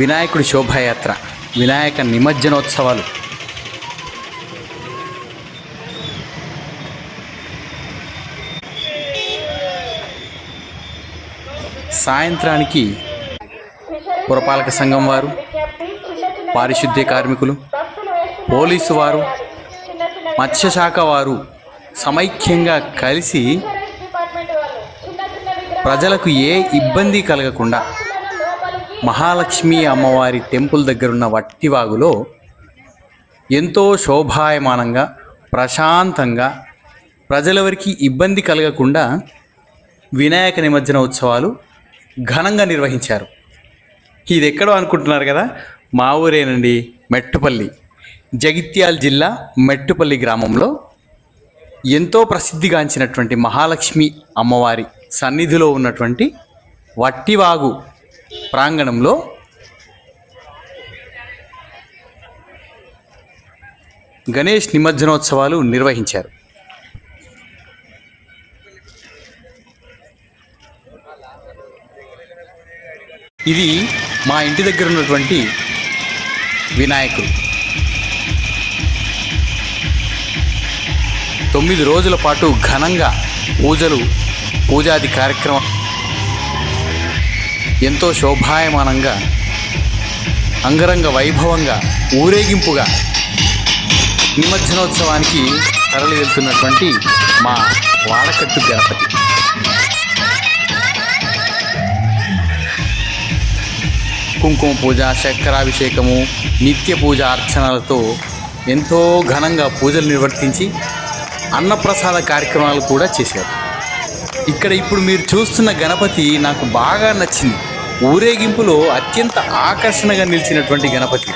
వినాయకుడి శోభాయాత్ర వినాయక నిమజ్జనోత్సవాలు. సాయంత్రానికి పురపాలక సంఘం వారు పారిశుద్ధ్య కార్మికులు పోలీసు వారు మత్స్యశాఖ వారు సమైక్యంగా కలిసి ప్రజలకు ఏ ఇబ్బంది కలగకుండా మహాలక్ష్మి అమ్మవారి టెంపుల్ దగ్గరున్న వట్టివాగులో ఎంతో శోభాయమానంగా ప్రశాంతంగా ప్రజలెవరికి ఇబ్బంది కలగకుండా వినాయక నిమజ్జన ఉత్సవాలు ఘనంగా నిర్వహించారు. ఇది ఎక్కడో అనుకుంటున్నారు కదా? మా ఊరేనండి మెట్టుపల్లి. జగిత్యాల జిల్లా మెట్టుపల్లి గ్రామంలో ఎంతో ప్రసిద్ధిగాంచినటువంటి మహాలక్ష్మి అమ్మవారి సన్నిధిలో ఉన్నటువంటి వట్టివాగు ప్రాంగణంలో గణేష్ నిమజ్జనోత్సవాలు నిర్వహించారు. ఇది మా ఇంటి దగ్గర ఉన్నటువంటి వినాయకుడు. తొమ్మిది రోజుల పాటు ఘనంగా పూజలు పూజాది కార్యక్రమం ఎంతో శోభాయమానంగా అంగరంగ వైభవంగా ఊరేగింపుగా నిమజ్జనోత్సవానికి తరలి వెళ్తున్నటువంటి మా వాడకట్టు గణపతి. కుంకుమ పూజ చక్రాభిషేకము నిత్య పూజ అర్చనలతో ఎంతో ఘనంగా పూజలు నిర్వర్తించి అన్నప్రసాద కార్యక్రమాలు కూడా చేశారు. ఇక్కడ ఇప్పుడు మీరు చూస్తున్న గణపతి నాకు బాగా నచ్చింది. ఊరేగింపులో అత్యంత ఆకర్షణగా నిలిచినటువంటి గణపతి.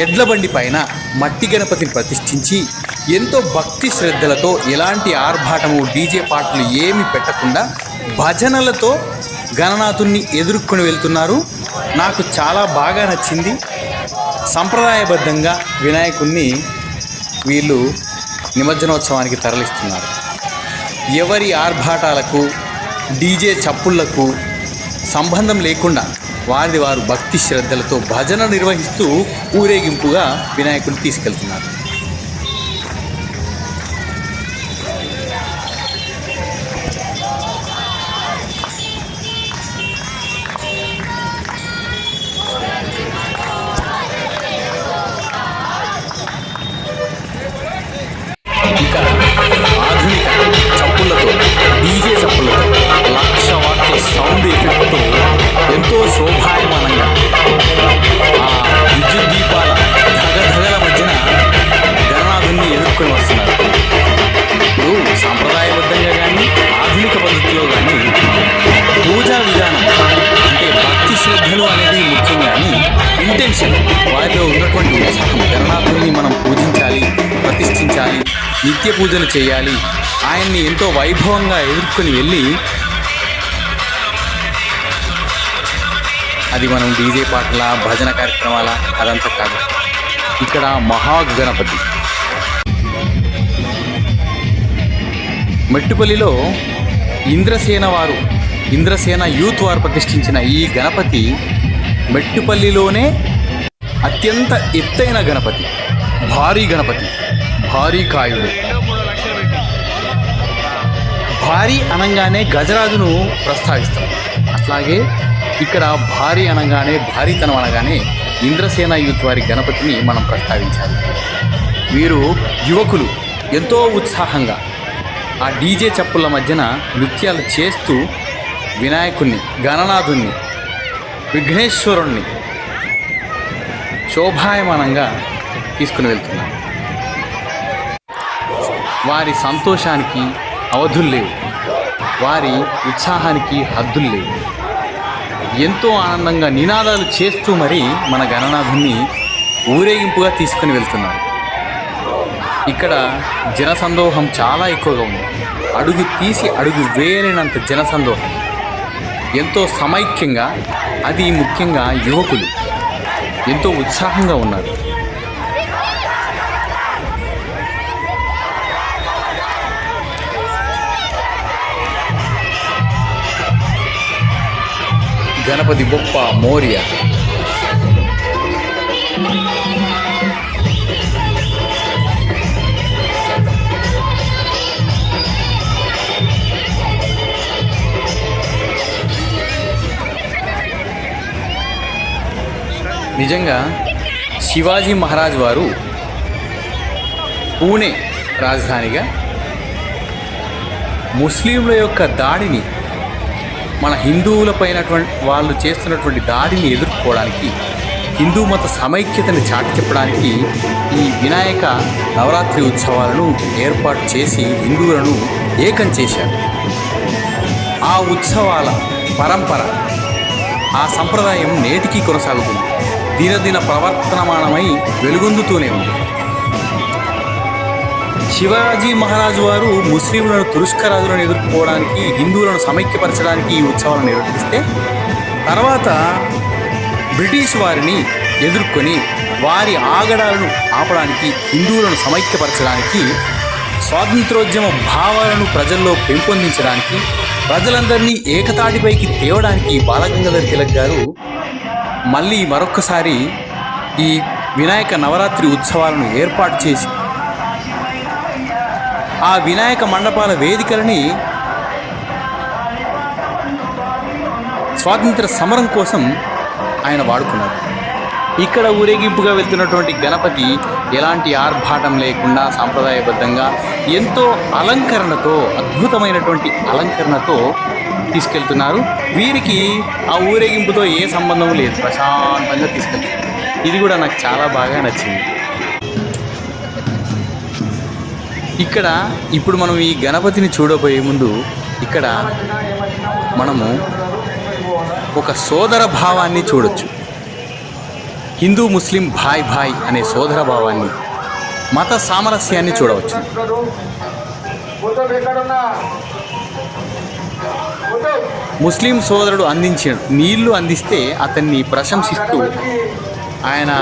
ఎడ్ల బండి పైన మట్టి గణపతిని ప్రతిష్ఠించి ఎంతో భక్తి శ్రద్ధలతో ఎలాంటి ఆర్భాటము డీజే పాటలు ఏమి పెట్టకుండా భజనలతో గణనాథుణ్ణి ఎదుర్కొని వెళ్తున్నారు. నాకు చాలా బాగా నచ్చింది. సంప్రదాయబద్ధంగా వినాయకుణ్ణి వీళ్ళు నిమజ్జనోత్సవానికి తరలిస్తున్నారు. ఎవరి ఆర్భాటాలకు డీజే చప్పుళ్ళకు సంబంధం లేకుండా వారిది వారు భక్తి శ్రద్ధలతో భజన నిర్వహిస్తూ ఊరేగింపుగా వినాయకుడిని తీసుకెళ్తున్నారు. నిత్య పూజలు చేయాలి. ఆయన్ని ఎంతో వైభవంగా ఎదుర్కొని వెళ్ళి అది మనం డీజే పాటల భజన కార్యక్రమాల అదంతా కాదు. ఇక్కడ మహాగణపతి. మెట్టుపల్లిలో ఇంద్రసేన వారు ఇంద్రసేన యూత్ వారు ప్రతిష్ఠించిన ఈ గణపతి మెట్టుపల్లిలోనే అత్యంత ఎత్తైన గణపతి భారీ గణపతి. భారీ కాయుడు భారీ అనగానే గజరాజును ప్రస్తావిస్తాం. అట్లాగే ఇక్కడ భారీ అనగానే భారీతనం అనగానే ఇంద్రసేన యూత్ వారి గణపతిని మనం ప్రస్తావించాలి. వీరు యువకులు ఎంతో ఉత్సాహంగా ఆ డీజే చప్పుల మధ్యన నృత్యాలు చేస్తూ వినాయకుణ్ణి గణనాథుణ్ణి విఘ్నేశ్వరుణ్ణి శోభాయమానంగా తీసుకుని వెళ్తున్నారు. వారి సంతోషానికి అవధులు లేవు. వారి ఉత్సాహానికి హద్దులు లేవు. ఎంతో ఆనందంగా నినాదాలు చేస్తూ మరి మన గణనాథుని ఊరేగింపుగా తీసుకుని వెళ్తున్నారు. ఇక్కడ జనసందోహం చాలా ఎక్కువగా ఉంది. అడుగు తీసి అడుగు వేయలేనంత జనసందోహం. ఎంతో సమైక్యంగా అది ముఖ్యంగా యువకులు ఎంతో ఉత్సాహంగా ఉన్నారు. గణపతి బొప్ప మౌర్య. నిజంగా శివాజీ మహారాజ్ వారు పూణే రాజధానిగా ముస్లింల యొక్క దాడిని మన హిందువులపైనటువంటి వాళ్ళు చేస్తున్నటువంటి దాడిని ఎదుర్కోవడానికి హిందూ మత సమైక్యతని చాటి చెప్పడానికి ఈ వినాయక నవరాత్రి ఉత్సవాలను ఏర్పాటు చేసి హిందువులను ఏకం చేశారు. ఆ ఉత్సవాల పరంపర ఆ సంప్రదాయం నేటికీ కొనసాగుతుంది. దినదిన ప్రవర్తనమానమై వెలుగొందుతూనే ఉంది. శివాజీ మహారాజు వారు ముస్లింలను తురుష్కరాజులను ఎదుర్కోవడానికి హిందువులను సమైక్యపరచడానికి ఈ ఉత్సవాలను నిర్వహిస్తే తర్వాత బ్రిటిష్ వారిని ఎదుర్కొని వారి ఆగడాలను ఆపడానికి హిందువులను సమైక్యపరచడానికి స్వాతంత్రోద్యమ భావాలను ప్రజల్లో పెంపొందించడానికి ప్రజలందరినీ ఏకతాటిపైకి తేవడానికి బాలగంగాధర్ తిలక్ గారు మళ్ళీ మరొక్కసారి ఈ వినాయక నవరాత్రి ఉత్సవాలను ఏర్పాటు చేసి ఆ వినాయక మండపాల వేదికలని స్వాతంత్ర సమరం కోసం ఆయన వాడుకున్నారు. ఇక్కడ ఊరేగింపుగా వెళ్తున్నటువంటి గణపతి ఎలాంటి ఆర్భాటం లేకుండా సాంప్రదాయబద్ధంగా ఎంతో అలంకరణతో అద్భుతమైనటువంటి అలంకరణతో తీసుకెళ్తున్నారు. వీరికి ఆ ఊరేగింపుతో ఏ సంబంధం లేదు. ప్రశాంతంగా తీసుకెళ్తారు ఇది కూడా నాకు చాలా బాగా నచ్చింది. ఇక్కడ ఇప్పుడు మనం ఈ గణపతిని చూడబోయే ముందు ఇక్కడ మనము ఒక సోదర భావాన్ని చూడొచ్చు. హిందూ ముస్లిం భాయ్ భాయ్ అనే సోదర భావాన్ని మత సామరస్యాన్ని చూడవచ్చు. ముస్లిం సోదరుడు అందించిన నీళ్ళు అందిస్తే అతన్ని ప్రశంసిస్తూ ఆయన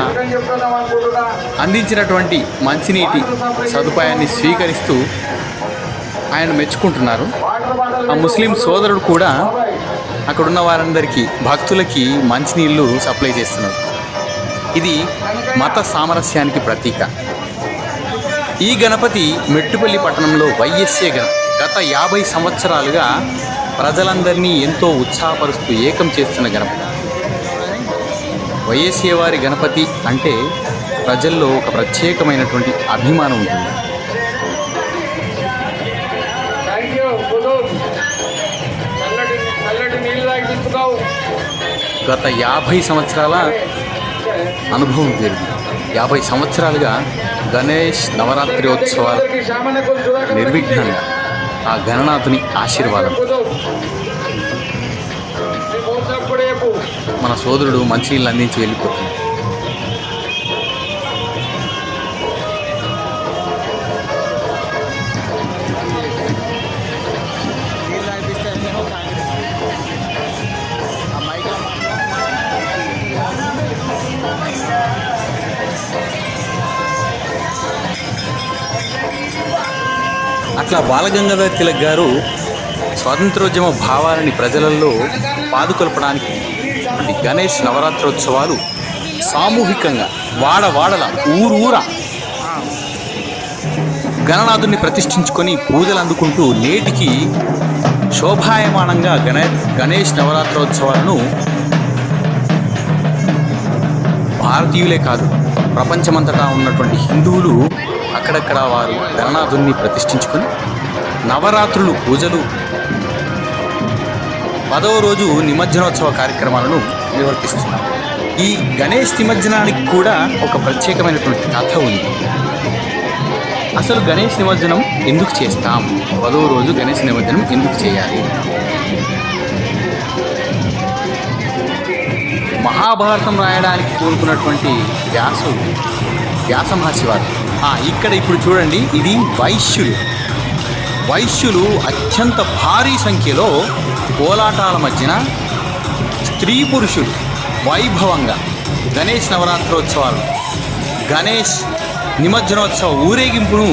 అందించినటువంటి మంచినీటి సదుపాయాన్ని స్వీకరిస్తూ ఆయన మెచ్చుకుంటున్నారు. ఆ ముస్లిం సోదరుడు కూడా అక్కడున్న వారందరికీ భక్తులకి మంచినీళ్ళు సప్లై చేస్తున్నారు ఇది మత సామరస్యానికి ప్రతీక. ఈ గణపతి మెట్టుపల్లి పట్టణంలో వైఎస్ఏ గణ గత యాభై సంవత్సరాలుగా ప్రజలందరినీ ఎంతో ఉత్సాహపరుస్తూ ఏకం చేస్తున్న గణపతి. వైఎస్ఏ వారి గణపతి అంటే ప్రజల్లో ఒక ప్రత్యేకమైనటువంటి అభిమానం ఉంటుంది. గత యాభై సంవత్సరాల అనుభవం పేరుంది. యాభై సంవత్సరాలుగా గణేష్ నవరాత్రి ఉత్సవాలు నిర్విఘ్నంగా ఆ గణనాథుని ఆశీర్వాదం. మన సోదరుడు మంచినీళ్ళు అందించి వెళ్ళిపోతున్నాడు అట్లా బాలగంగాధర్ తిలక్ గారు స్వాతంత్రోద్యమ భావాలని ప్రజలలో పాదుకొల్పడానికి ఈ గణేష్ నవరాత్రోత్సవాలు సామూహికంగా వాడ వాడల ఊరూర. గణనాథుని ప్రతిష్ఠించుకొని పూజలు అందుకుంటూ నేటికి శోభాయమానంగా గణే గణేష్ నవరాత్రోత్సవాలను భారతీయులే కాదు ప్రపంచమంతటా ఉన్నటువంటి హిందువులు అక్కడక్కడ వారు గణనాథుని ప్రతిష్ఠించుకొని నవరాత్రులు పూజలు పదవ రోజు నిమజ్జనోత్సవ కార్యక్రమాలను నిర్వర్తిస్తున్నారు. ఈ గణేష్ నిమజ్జనానికి కూడా ఒక ప్రత్యేకమైనటువంటి కథ ఉంది. అసలు గణేష్ నిమజ్జనం ఎందుకు చేస్తాం? పదవ రోజు గణేష్ నిమజ్జనం ఎందుకు చేయాలి? మహాభారతం రాయడానికి కోరుకున్నటువంటి వ్యాసు వ్యాస మహర్షి వారు ఇక్కడ ఇప్పుడు చూడండి ఇది వైశ్యులు. వైశ్యులు అత్యంత భారీ సంఖ్యలో కోలాటాల మధ్యన స్త్రీ పురుషులు వైభవంగా గణేష్ నవరాత్రోత్సవాలు. గణేష్ నిమజ్జనోత్సవ ఊరేగింపును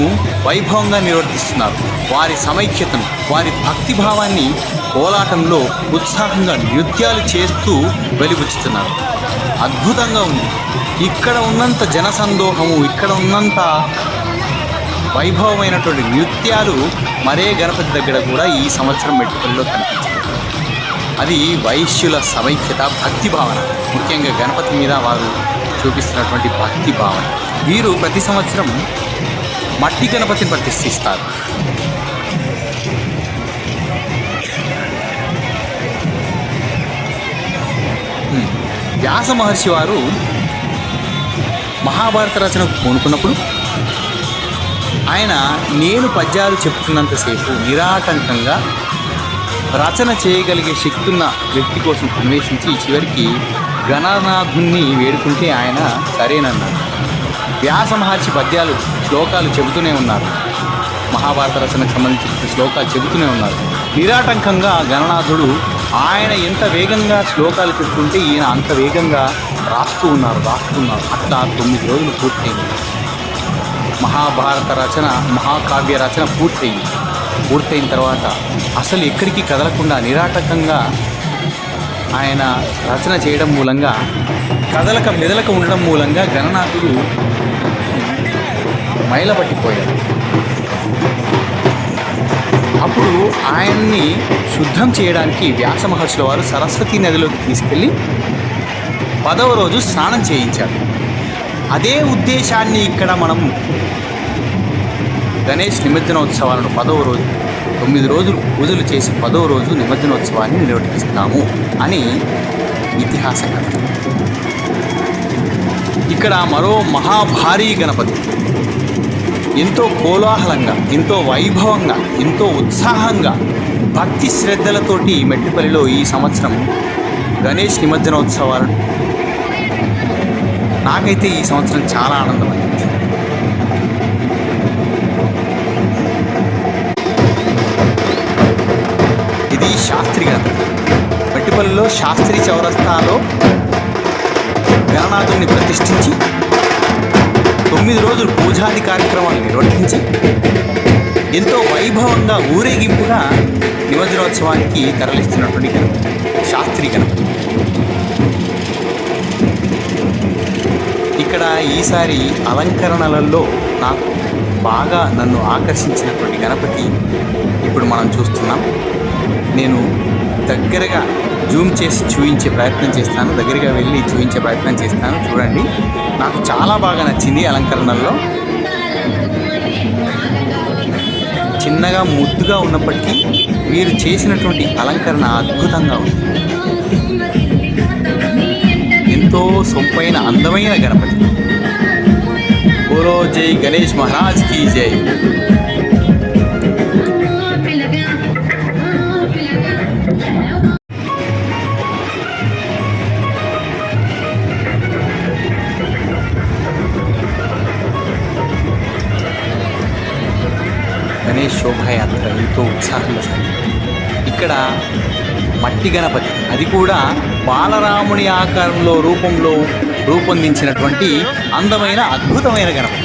వైభవంగా నిర్వర్తిస్తున్నారు. వారి సమైక్యతను వారి భక్తిభావాన్ని కోలాటంలో ఉత్సాహంగా నృత్యాలు చేస్తూ వెలిబుచ్చుతున్నారు అద్భుతంగా ఉంది. ఇక్కడ ఉన్నంత జనసందోహము ఇక్కడ ఉన్నంత వైభవమైనటువంటి నృత్యాలు మరే గణపతి దగ్గర కూడా ఈ సంవత్సరం మెట్టుకల్లో కనిపించాయి అది వైశ్యుల సమైక్యత భక్తి భావన. ముఖ్యంగా గణపతి మీద వారు చూపిస్తున్నటువంటి భక్తి భావన. వీరు ప్రతి సంవత్సరం మట్టి గణపతిని ప్రతిష్ఠిస్తారు. వ్యాస మహర్షి వారు మహాభారత రచనకు పూనుకున్నప్పుడు ఆయన నేను పద్యాలు చెప్తున్నంతసేపు నిరాటంకంగా రచన చేయగలిగే శక్తున్న వ్యక్తి కోసం అన్వేషించి చివరికి గణనాథుణ్ణి వేడుకుంటే ఆయన సరేనన్నారు. వ్యాస మహర్షి పద్యాలు శ్లోకాలు చెబుతూనే ఉన్నారు. మహాభారత రచనకు సంబంధించిన శ్లోకాలు చెబుతూనే ఉన్నారు. నిరాటంకంగా గణనాథుడు ఆయన ఎంత వేగంగా శ్లోకాలు చెబుతుంటే ఈయన అంత వేగంగా రాస్తూ ఉన్నారు రాస్తున్నారు అట్లా తొమ్మిది రోజులు పూర్తయింది. మహాభారత రచన మహాకావ్య రచన పూర్తయింది. పూర్తయిన తర్వాత అసలు ఎక్కడికి కదలకుండా నిరాటకంగా ఆయన రచన చేయడం మూలంగా కదలక మెదలక ఉండడం మూలంగా గణనాథుడు మైలబట్టిపోయాడు అప్పుడు ఆయన్ని శుద్ధం చేయడానికి వ్యాస మహర్షుల వారు సరస్వతి నదిలోకి తీసుకెళ్ళి పదవ రోజు స్నానం చేయించారు. అదే ఉద్దేశాన్ని ఇక్కడ మనం గణేష్ నిమజ్జనోత్సవాలను పదవ రోజు తొమ్మిది రోజులు పూజలు చేసి పదవ రోజు నిమజ్జనోత్సవాన్ని నిర్వహిస్తాము అని ఇతిహాస కథ ఇక్కడ మరో మహాభారీ గణపతి. ఎంతో కోలాహలంగా ఎంతో వైభవంగా ఎంతో ఉత్సాహంగా భక్తి శ్రద్ధలతోటి మెట్టిపల్లిలో ఈ సంవత్సరం గణేష్ నిమజ్జనోత్సవాలను నాకైతే ఈ సంవత్సరం చాలా ఆనందమైంది. ఇది శాస్త్రి గారు మెట్టిపల్లిలో శాస్త్రి చౌరస్తాలో గణనాథుని ప్రతిష్ఠించి తొమ్మిది రోజులు పూజాది కార్యక్రమాలు నిర్వర్తించి ఎంతో వైభవంగా ఊరేగింపుగా నిమజ్జనోత్సవానికి తరలిస్తున్నటువంటి గణపతి శాస్త్రి గణపతి ఇక్కడ ఈసారి అలంకరణలలో నాకు బాగా నన్ను ఆకర్షించినటువంటి గణపతి ఇప్పుడు మనం చూస్తున్నాం. నేను దగ్గరగా జూమ్ చేసి చూపించే ప్రయత్నం చేస్తాను. దగ్గరగా వెళ్ళి చూపించే ప్రయత్నం చేస్తాను. చూడండి. నాకు చాలా బాగా నచ్చింది అలంకరణల్లో. చిన్నగా ముద్దుగా ఉన్నప్పటికీ మీరు చేసినటువంటి అలంకరణ అద్భుతంగా ఉంది. ఎంతో సొంపైన అందమైన గణపతి. బోలో జై గణేష్ మహారాజ్ కీ జై. గణేష్ శోభాయాత్ర ఎంతో ఉత్సాహంగా సాగింది. ఇక్కడ మట్టి గణపతి అది కూడా బాలరాముని ఆకారంలో రూపంలో రూపొందించినటువంటి అందమైన అద్భుతమైన గణపతి.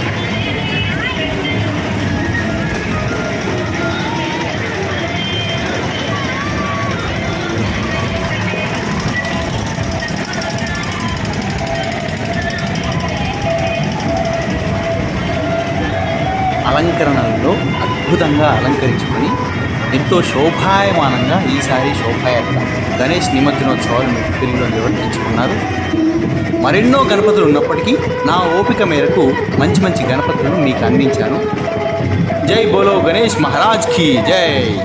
అలంకరణల్లో అద్భుతంగా అలంకరించుకొని ఎంతో శోభాయమానంగా ఈసారి శోభాయాత్ర. గణేష్ నిమజ్జనోత్సవాలు పిల్లలు నిర్వర్తించుకున్నారు మరెన్నో గణపతులు ఉన్నప్పటికీ నా ఓపిక మేరకు మంచి మంచి గణపతులను మీకు అందించాను. జై బోలో గణేష్ మహారాజ్ కీ జై!